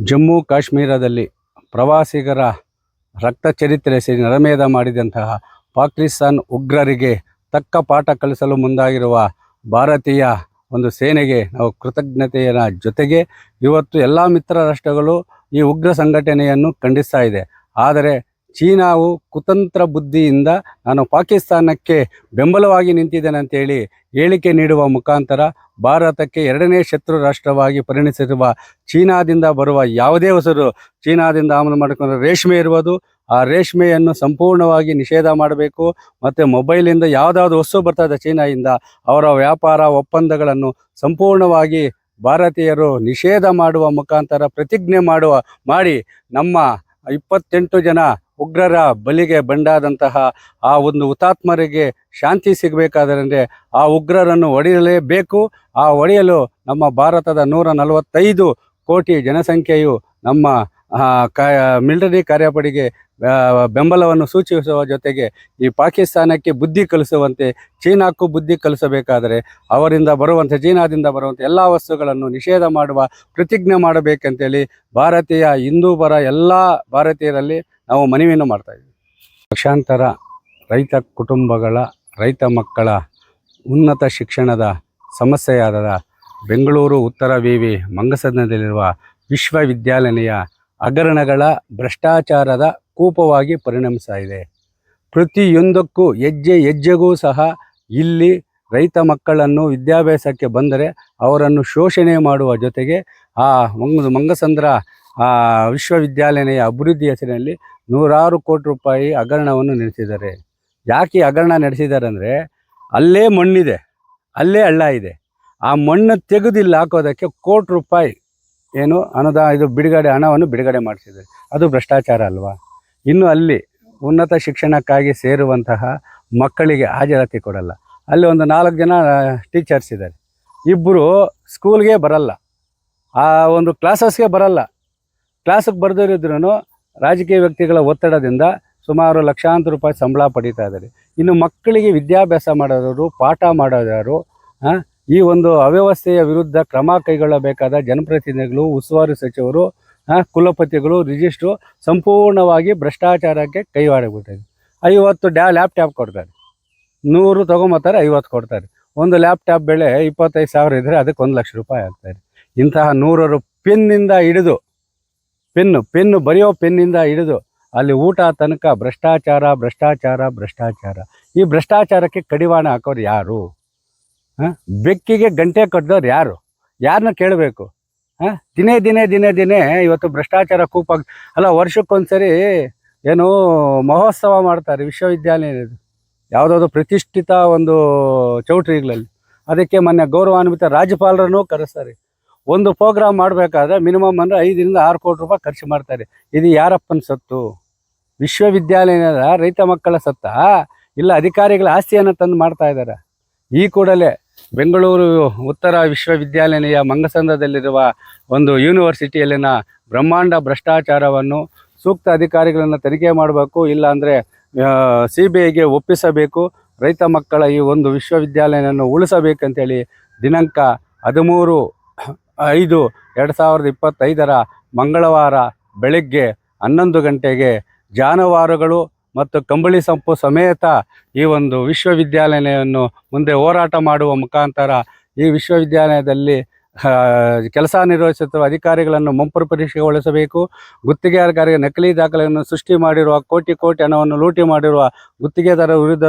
ಜಮ್ಮು ಕಾಶ್ಮೀರದಲ್ಲಿ ಪ್ರವಾಸಿಗರ ರಕ್ತ ಚರಿತ್ರೆ ಸೇರಿ ನರಮೇಧ ಮಾಡಿದಂತಹ ಪಾಕಿಸ್ತಾನ್ ಉಗ್ರರಿಗೆ ತಕ್ಕ ಪಾಠ ಕಲಿಸಲು ಮುಂದಾಗಿರುವ ಭಾರತೀಯ ಒಂದು ಸೇನೆಗೆ ನಾವು ಕೃತಜ್ಞತೆಯ ಜೊತೆಗೆ ಇವತ್ತು ಎಲ್ಲ ಮಿತ್ರ ರಾಷ್ಟ್ರಗಳು ಈ ಉಗ್ರ ಸಂಘಟನೆಯನ್ನು ಖಂಡಿಸ್ತಾ ಇದೆ. ಆದರೆ ಚೀನಾವು ಕುತಂತ್ರ ಬುದ್ಧಿಯಿಂದ ನಾನು ಪಾಕಿಸ್ತಾನಕ್ಕೆ ಬೆಂಬಲವಾಗಿ ನಿಂತಿದ್ದೇನೆ ಅಂತೇಳಿ ಹೇಳಿಕೆ ನೀಡುವ ಮುಖಾಂತರ ಭಾರತಕ್ಕೆ ಎರಡನೇ ಶತ್ರು ರಾಷ್ಟ್ರವಾಗಿ ಪರಿಣಿಸಿರುವ ಚೀನಾದಿಂದ ಬರುವ ಯಾವುದೇ ಹೊಸರು ಚೀನಾದಿಂದ ಆಮದು ಮಾಡಿಕೊಂಡ್ರೆ ರೇಷ್ಮೆ ಇರುವುದು ಆ ರೇಷ್ಮೆಯನ್ನು ಸಂಪೂರ್ಣವಾಗಿ ನಿಷೇಧ ಮಾಡಬೇಕು. ಮತ್ತು ಮೊಬೈಲಿಂದ ಯಾವುದಾದ್ರು ವಸ್ತು ಬರ್ತದೆ ಚೀನಾದಿಂದ ಅವರ ವ್ಯಾಪಾರ ಒಪ್ಪಂದಗಳನ್ನು ಸಂಪೂರ್ಣವಾಗಿ ಭಾರತೀಯರು ನಿಷೇಧ ಮಾಡುವ ಮುಖಾಂತರ ಪ್ರತಿಜ್ಞೆ ಮಾಡುವ, ಮಾಡಿ ನಮ್ಮ ಇಪ್ಪತ್ತೆಂಟು ಜನ ಉಗ್ರರ ಬಲಿಗೆ ಬಂಡಾದಂತಹ ಆ ಒಂದು ಹುತಾತ್ಮರಿಗೆ ಶಾಂತಿ ಸಿಗಬೇಕಾದರೆ ಆ ಉಗ್ರರನ್ನು ಹೊಡೆಯಲೇಬೇಕು. ಆ ಹೊಡೆಯಲು ನಮ್ಮ ಭಾರತದ ನೂರ ನಲವತ್ತೈದು ಕೋಟಿ ಜನಸಂಖ್ಯೆಯು ನಮ್ಮ ಮಿಲಿಟರಿ ಕಾರ್ಯಪಡೆಗೆ ಬೆಂಬಲವನ್ನು ಸೂಚಿಸುವ ಜೊತೆಗೆ ಈ ಪಾಕಿಸ್ತಾನಕ್ಕೆ ಬುದ್ಧಿ ಕಲಿಸುವಂತೆ, ಚೀನಾಕ್ಕೂ ಬುದ್ಧಿ ಕಲಿಸಬೇಕಾದರೆ ಅವರಿಂದ ಬರುವಂಥ ಚೀನಾದಿಂದ ಬರುವಂಥ ಎಲ್ಲ ವಸ್ತುಗಳನ್ನು ನಿಷೇಧ ಮಾಡುವ ಪ್ರತಿಜ್ಞೆ ಮಾಡಬೇಕಂತೇಳಿ ಭಾರತೀಯ ಹಿಂದೂ ಪರ ಎಲ್ಲ ಭಾರತೀಯರಲ್ಲಿ ನಾವು ಮನವಿಯನ್ನು ಮಾಡ್ತಾ ಇದ್ದೀವಿ. ಲಕ್ಷಾಂತರ ರೈತ ಕುಟುಂಬಗಳ, ರೈತ ಮಕ್ಕಳ ಉನ್ನತ ಶಿಕ್ಷಣದ ಸಮಸ್ಯೆಯಾದ ಬೆಂಗಳೂರು ಉತ್ತರ ವಿವಿ ಮಂಗಸದನದಲ್ಲಿರುವ ವಿಶ್ವವಿದ್ಯಾಲಯ ಹಗರಣಗಳ ಭ್ರಷ್ಟಾಚಾರದ ಕೂಪವಾಗಿ ಪರಿಣಮಿಸ್ತಾ ಇದೆ ಪ್ರತಿಯೊಂದಕ್ಕೂ ಹೆಜ್ಜೆ ಹೆಜ್ಜೆಗೂ ಸಹ ಇಲ್ಲಿ ರೈತ ಮಕ್ಕಳನ್ನು ವಿದ್ಯಾಭ್ಯಾಸಕ್ಕೆ ಬಂದರೆ ಅವರನ್ನು ಶೋಷಣೆ ಮಾಡುವ ಜೊತೆಗೆ ಆ ಮಂಗ, ಮಂಗಸಂದ್ರ ವಿಶ್ವವಿದ್ಯಾಲಯ ಅಭಿವೃದ್ಧಿ ಹೆಸರಿನಲ್ಲಿ ನೂರಾರು ಕೋಟಿ ರೂಪಾಯಿ ಹಗರಣವನ್ನು ನಡೆಸಿದ್ದಾರೆ. ಯಾಕೆ ಹಗರಣ ನಡೆಸಿದ್ದಾರೆ ಅಂದರೆ ಅಲ್ಲೇ ಮಣ್ಣಿದೆ, ಅಲ್ಲೇ ಹಳ್ಳ ಇದೆ. ಆ ಮಣ್ಣು ತೆಗೆದಿಲ್ಲ ಹಾಕೋದಕ್ಕೆ ಕೋಟಿ ರೂಪಾಯಿ ಏನು? ಅನುದಾನ ಇದು ಬಿಡುಗಡೆ, ಹಣವನ್ನು ಬಿಡುಗಡೆ ಮಾಡಿಸಿದ್ದಾರೆ. ಅದು ಭ್ರಷ್ಟಾಚಾರ ಅಲ್ವಾ? ಇನ್ನು ಅಲ್ಲಿ ಉನ್ನತ ಶಿಕ್ಷಣಕ್ಕಾಗಿ ಸೇರುವಂತಹ ಮಕ್ಕಳಿಗೆ ಹಾಜರಾತಿ ಕೊಡಲ್ಲ. ಅಲ್ಲಿ ಒಂದು ನಾಲ್ಕು ಜನ ಟೀಚರ್ಸ್ ಇದ್ದಾರೆ. ಇಬ್ಬರು ಸ್ಕೂಲ್ಗೆ ಬರಲ್ಲ. ಆ ಒಂದು ಕ್ಲಾಸಸ್ಗೆ ಬರಲ್ಲ. ಕ್ಲಾಸಿಗೆ ಬರ್ದಿರಿದ್ರೂ ರಾಜಕೀಯ ವ್ಯಕ್ತಿಗಳ ಒತ್ತಡದಿಂದ ಸುಮಾರು ಲಕ್ಷಾಂತರ ರೂಪಾಯಿ ಸಂಬಳ ಪಡೀತಾ ಇದ್ದಾರೆ. ಇನ್ನು ಮಕ್ಕಳಿಗೆ ವಿದ್ಯಾಭ್ಯಾಸ ಮಾಡೋದವರು ಪಾಠ ಮಾಡೋದವರು ಈ ಒಂದು ಅವ್ಯವಸ್ಥೆಯ ವಿರುದ್ಧ ಕ್ರಮ ಕೈಗೊಳ್ಳಬೇಕಾದ ಜನಪ್ರತಿನಿಧಿಗಳು, ಉಸ್ತುವಾರಿ ಸಚಿವರು ಕುಲಪತಿಗಳು, ರಿಜಿಸ್ಟ್ರು ಸಂಪೂರ್ಣವಾಗಿ ಭ್ರಷ್ಟಾಚಾರಕ್ಕೆ ಕೈವಾಡಿಬಿಟ್ಟಿದೆ ಐವತ್ತು ಡ್ಯಾ, ಲ್ಯಾಪ್ಟಾಪ್ ಕೊಡ್ತಾರೆ. ನೂರು ತೊಗೊಂಬತ್ತಾರೆ, ಐವತ್ತು ಕೊಡ್ತಾರೆ. ಒಂದು ಲ್ಯಾಪ್ಟಾಪ್ ಬೆಲೆ ಇಪ್ಪತ್ತೈದು ಸಾವಿರ ಇದ್ದರೆ ಅದಕ್ಕೆ ಒಂದು ಲಕ್ಷ ರೂಪಾಯಿ ಆಗ್ತಾರೆ ಇಂತಹ ನೂರರು ಪೆನ್ನಿಂದ ಹಿಡಿದು, ಪೆನ್ನು ಪೆನ್ನು ಬರೆಯೋ ಪೆನ್ನಿಂದ ಹಿಡಿದು ಅಲ್ಲಿ ಊಟ ತನಕ ಭ್ರಷ್ಟಾಚಾರ ಭ್ರಷ್ಟಾಚಾರ ಭ್ರಷ್ಟಾಚಾರ. ಈ ಭ್ರಷ್ಟಾಚಾರಕ್ಕೆ ಕಡಿವಾಣ ಹಾಕೋರು ಯಾರು? ಹಾಂ? ಬೆಕ್ಕಿಗೆ ಗಂಟೆ ಕಟ್ಟಿದವ್ರು ಯಾರು? ಯಾರನ್ನ ಕೇಳಬೇಕು? ಹಾಂ? ದಿನೇ ದಿನೇ ದಿನೇ ದಿನೇ ಇವತ್ತು ಭ್ರಷ್ಟಾಚಾರ ಕೂಪಾಗ ಅಲ್ಲ, ವರ್ಷಕ್ಕೊಂದ್ಸರಿ ಏನು ಮಹೋತ್ಸವ ಮಾಡ್ತಾರೆ ವಿಶ್ವವಿದ್ಯಾಲಯದ ಯಾವುದಾದ್ರು ಪ್ರತಿಷ್ಠಿತ ಒಂದು ಚೌಟ್ರಿಗಳಲ್ಲಿ. ಅದಕ್ಕೆ ಮೊನ್ನೆ ಗೌರವಾನ್ವಿತ ರಾಜ್ಯಪಾಲರನ್ನು ಕರೆಸ್ತಾರೆ. ಒಂದು ಪ್ರೋಗ್ರಾಮ್ ಮಾಡಬೇಕಾದ್ರೆ ಮಿನಿಮಮ್ ಅಂದರೆ ಐದರಿಂದ ಆರು ಕೋಟಿ ರೂಪಾಯಿ ಖರ್ಚು ಮಾಡ್ತಾರೆ. ಇದು ಯಾರಪ್ಪನ ಸತ್ತು? ವಿಶ್ವವಿದ್ಯಾಲಯದ ರೈತ ಮಕ್ಕಳ ಸತ್ತ? ಇಲ್ಲ, ಅಧಿಕಾರಿಗಳ ಆಸ್ತಿಯನ್ನು ತಂದು ಮಾಡ್ತಾ ಇದ್ದಾರೆ? ಈ ಕೂಡಲೇ ಬೆಂಗಳೂರು ಉತ್ತರ ವಿಶ್ವವಿದ್ಯಾಲಯ ಮಂಗಸಂದ್ರದಲ್ಲಿರುವ ಒಂದು ಯೂನಿವರ್ಸಿಟಿಯಲ್ಲಿನ ಬ್ರಹ್ಮಾಂಡ ಭ್ರಷ್ಟಾಚಾರವನ್ನು ಸೂಕ್ತ ಅಧಿಕಾರಿಗಳನ್ನು ತನಿಖೆ ಮಾಡಬೇಕು, ಇಲ್ಲಾಂದರೆ ಸಿ ಬಿ ಐಗೆ ಒಪ್ಪಿಸಬೇಕು, ರೈತ ಮಕ್ಕಳ ಈ ಒಂದು ವಿಶ್ವವಿದ್ಯಾಲಯವನ್ನು ಉಳಿಸಬೇಕಂತೇಳಿ ದಿನಾಂಕ ಹದಿಮೂರು, ಐದು, ಎರಡು ಸಾವಿರದ ಇಪ್ಪತ್ತೈದರ ಮಂಗಳವಾರ ಬೆಳಗ್ಗೆ ಹನ್ನೊಂದು ಗಂಟೆಗೆ ಜಾನುವಾರುಗಳು ಮತ್ತು ಕಂಬಳಿ ಸಂಪು ಸಮೇತ ಈ ಒಂದು ವಿಶ್ವವಿದ್ಯಾಲಯವನ್ನು ಮುಂದೆ ಹೋರಾಟ ಮಾಡುವ ಮುಖಾಂತರ ಈ ವಿಶ್ವವಿದ್ಯಾಲಯದಲ್ಲಿ ಕೆಲಸ ನಿರ್ವಹಿಸುತ್ತಿರುವ ಅಧಿಕಾರಿಗಳನ್ನು ಮುಂಪರು ಪರೀಕ್ಷೆಗೊಳಿಸಬೇಕು. ಗುತ್ತಿಗೆದಾರರಿಗೆ ನಕಲಿ ದಾಖಲೆಯನ್ನು ಸೃಷ್ಟಿ ಮಾಡಿರುವ ಕೋಟಿ ಕೋಟಿ ಹಣವನ್ನು ಲೂಟಿ ಮಾಡಿರುವ ಗುತ್ತಿಗೆದಾರರ ವಿರುದ್ಧ